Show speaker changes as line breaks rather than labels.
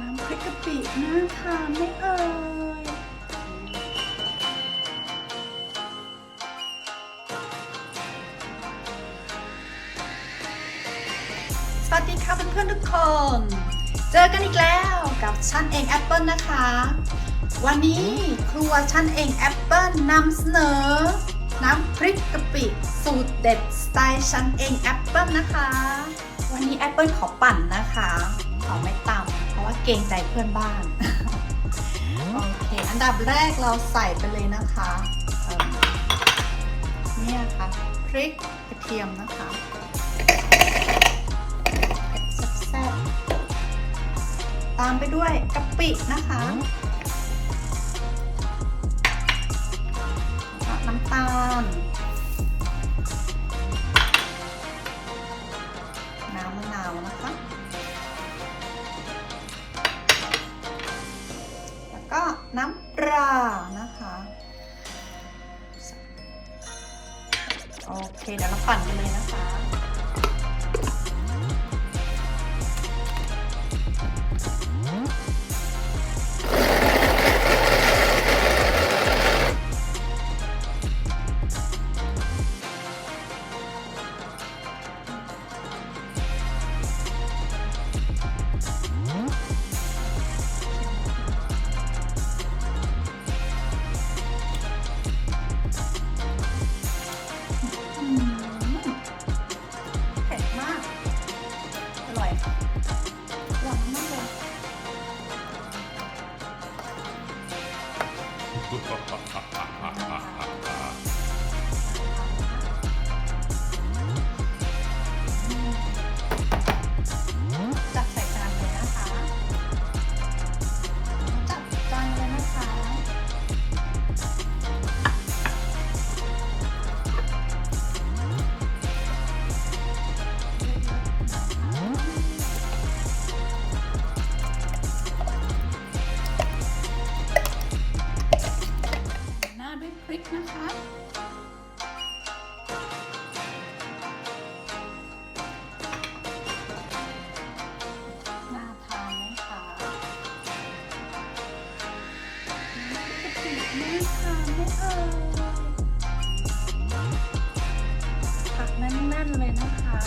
น้ำพริกกะปิน่าทานไม่เอ่ยสวัสดีค่ะเพื่อนๆทุกคน เจอกันอีกแล้วกับฉันเองแอปเปิลนะคะ วันนี้ครัวฉันเองแอปเปิลนำเสนอ น้ำพริกกะปิสูตรเด็ดสไตล์ฉันเองแอปเปิลนะคะ วันนี้แอปเปิลขอปั่นนะคะ ขอไม่ตำ ราะว่าเกรงใจเพื่อนบ้าน โอเค อันดับแรกเราใส่ไปเลยนะคะเเนี่ยค่ะพริกกระเทียมนะคะแซ่บๆตามไปด้วยกะปินะคะน้ำตาล น้ำมะนาวนะคะ น้ำปลานะคะโอเคเดี๋ยวเราปั่นกันเลยนะคะ อร่อยค่ะหวานมากเลยจัด นะคะาทานไหมคะกะปิน่าทานไหมเอ่ยผักแน่นๆเลยนะคะ